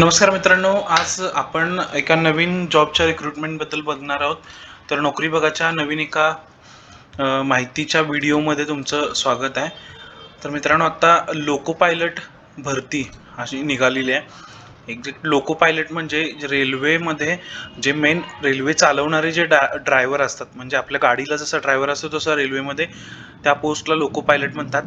नमस्कार मित्रांनो आज आपण एका नवीन जॉबच्या रिक्रुटमेंटबद्दल बघणार आहोत. तर नोकरी बघाच्या नवीन एका माहितीच्या व्हिडिओमध्ये तुमचं स्वागत आहे. तर मित्रांनो आत्ता लोको पायलट भरती अशी निघालेली आहे. एक्झॅक्ट लोको पायलट म्हणजे रेल्वेमध्ये जे मेन रेल्वे चालवणारे जे डा ड्रायव्हर असतात म्हणजे आपल्या गाडीला जसा ड्रायव्हर असतो तसा रेल्वेमध्ये त्या पोस्टला लोको पायलट म्हणतात.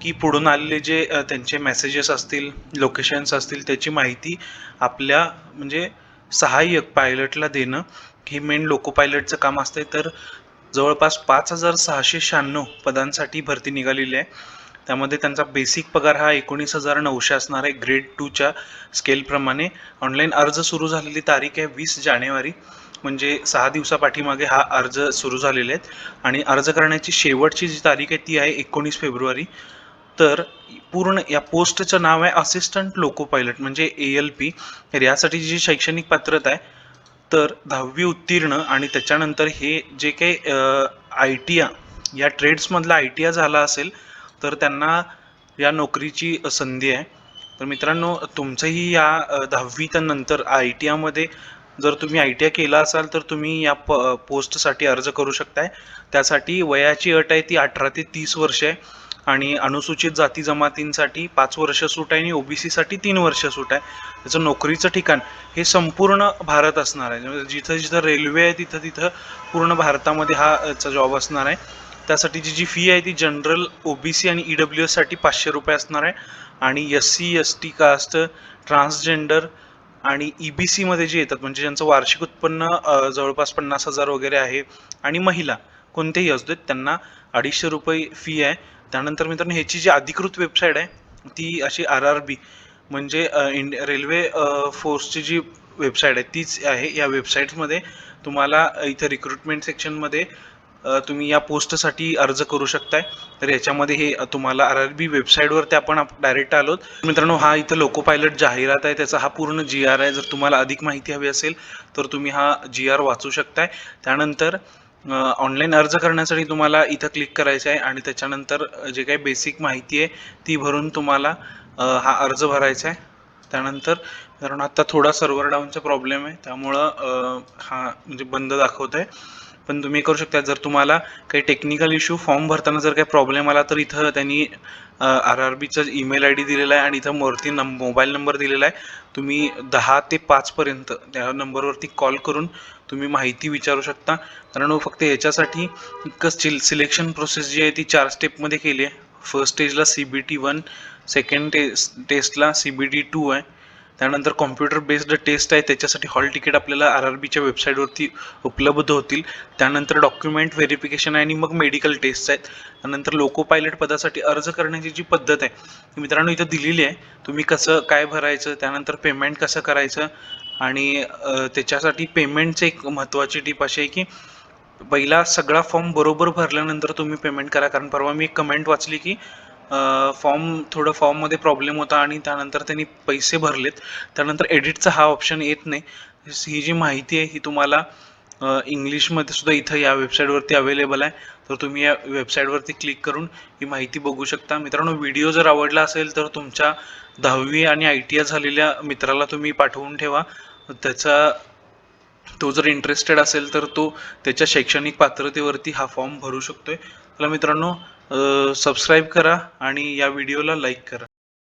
की पुढून आलेले जे त्यांचे मेसेजेस असतील लोकेशन्स असतील त्याची माहिती आपल्या म्हणजे सहाय्यक पायलटला देणं हे मेन लोको पायलटचं काम असते तर जवळपास पाच हजार सहाशे शहाण्णव पदांसाठी भरती निघालेली आहे. त्यामध्ये त्यांचा बेसिक पगार हा एकोणीस हजार नऊशे असणार आहे. ग्रेड टूच्या स्केलप्रमाणे ऑनलाईन अर्ज सुरू झालेली तारीख आहे वीस जानेवारी. म्हणजे सहा दिवसापाठीमागे हा अर्ज सुरू झालेले आहेत. आणि अर्ज करण्याची शेवटची जी तारीख आहे ती आहे एकोणीस फेब्रुवारी. तर पूर्ण या पोस्टचं नाव आहे असिस्टंट लोको पायलट म्हणजे ए एल पी तर यासाठी जी शैक्षणिक पात्रता आहे तर दहावी उत्तीर्ण आणि त्याच्यानंतर हे जे काही आय टी या ट्रेड्समधला आय टी झाला असेल तर त्यांना या नोकरीची संधी आहे. तर मित्रांनो तुमचंही या दहावी त्या नंतर आय टी आमध्ये जर तुम्ही आय टी आय केला असाल तर तुम्ही या प पोस्टसाठी अर्ज करू शकताय. त्यासाठी वयाची अट आहे ती अठरा ते तीस वर्ष आहे. आणि अनुसूचित जाती जमातींसाठी पाच वर्ष सूट आहे आणि ओबीसीसाठी तीन वर्ष सूट आहे. त्याचं नोकरीचं ठिकाण हे संपूर्ण भारत असणार आहे. म्हणजे जिथं जिथं रेल्वे आहे तिथं तिथं पूर्ण भारतामध्ये हा जॉब असणार आहे. त्यासाठीची जी फी आहे ती जनरल ओबीसी आणि ई डब्ल्यू एससाठी पाचशे रुपये असणार आहे. आणि S C S T caste transgender आणि ई बी सीमध्ये जे येतात म्हणजे ज्यांचं वार्षिक उत्पन्न जवळपास पन्नास हजार वगैरे आहे. आणि महिला कोणतेही असू देत त्यांना अडीचशे रुपये फी आहे. त्यानंतर मित्रांनो ह्याची जी अधिकृत वेबसाईट आहे ती अशी आर आर बी म्हणजे इंड रेल्वे फोर्सची जी वेबसाईट आहे. तीच आहे या वेबसाईटमध्ये तुम्हाला इथं रिक्रुटमेंट सेक्शनमध्ये तुम्ही या पोस्टसाठी अर्ज करू शकताय. तर याच्यामध्ये हे तुम्हाला आर आर बी वेबसाईटवरती आपण डायरेक्ट आलो मित्रांनो हा इथं लोको पायलट जाहिरात आहे. त्याचा हा पूर्ण जी आर आहे. जर तुम्हाला अधिक माहिती हवी असेल तर तुम्ही हा जी आर वाचू शकताय. त्यानंतर ऑनलाईन अर्ज करण्यासाठी तुम्हाला इथं क्लिक करायचं आहे आणि त्याच्यानंतर जे काही बेसिक माहिती आहे ती भरून तुम्हाला हा अर्ज भरायचा आहे. त्यानंतर कारण आता थोडा सर्व्हर डाऊनचा प्रॉब्लेम आहे त्यामुळं हा म्हणजे बंद दाखवत आहे पण तुम्ही करू शकता. जर तुम्हाला काही टेक्निकल इश्यू फॉर्म भरताना जर काही प्रॉब्लेम आला तर इथं त्यांनी आर आर बीचा ईमेल आय डी दिलेला आहे आणि इथं वरती नं मोबाईल नंबर दिलेला आहे. तुम्ही दहा ते पाचपर्यंत त्या नंबरवरती कॉल करून तुम्ही माहिती विचारू शकता. कारण हो, फक्त याच्यासाठी सिल सिलेक्शन प्रोसेस जी आहे ती चार स्टेपमध्ये केली आहे. फर्स्ट स्टेजला C B T one second टे टेस्टला सी बी टी टू आहे. त्यानंतर कॉम्प्युटर बेस्ड टेस्ट आहे त्याच्यासाठी हॉल तिकीट आपल्याला आर आर बीच्या वेबसाईटवरती उपलब्ध होतील. त्यानंतर डॉक्युमेंट व्हेरिफिकेशन आहे आणि मग मेडिकल टेस्ट आहेत. त्यानंतर लोको पायलट पदासाठी अर्ज करण्याची जी पद्धत आहे ती मित्रांनो इथं दिलेली आहे. तुम्ही कसं काय भरायचं त्यानंतर पेमेंट कसं करायचं आणि त्याच्यासाठी पेमेंटचं एक महत्त्वाची टीप अशी आहे की पहिला सगळा फॉर्म बरोबर भरल्यानंतर तुम्ही पेमेंट करा. कारण परवा मी एक कमेंट वाचली की फॉर्म थोडं फॉर्ममध्ये प्रॉब्लेम होता आणि त्यानंतर त्यांनी पैसे भरलेत. त्यानंतर एडिटचा हा ऑप्शन येत नाही. ही जी माहिती आहे ही तुम्हाला इंग्लिशमध्ये सुद्धा इथं या वेबसाईटवरती अवेलेबल आहे. तर तुम्ही या वेबसाईटवरती क्लिक करून ही माहिती बघू शकता. मित्रांनो व्हिडिओ जर आवडला असेल तर तुमच्या दहावी आणि आय टी आय झालेल्या मित्राला तुम्ही पाठवून ठेवा. त्याचा तो जर इंटरेस्टेड असेल तर तो त्याच्या शैक्षणिक पात्रतेवरती हा फॉर्म भरू शकतोय. तर मित्रांनो सबस्क्राईब करा आणि या व्हिडिओला लाईक करा.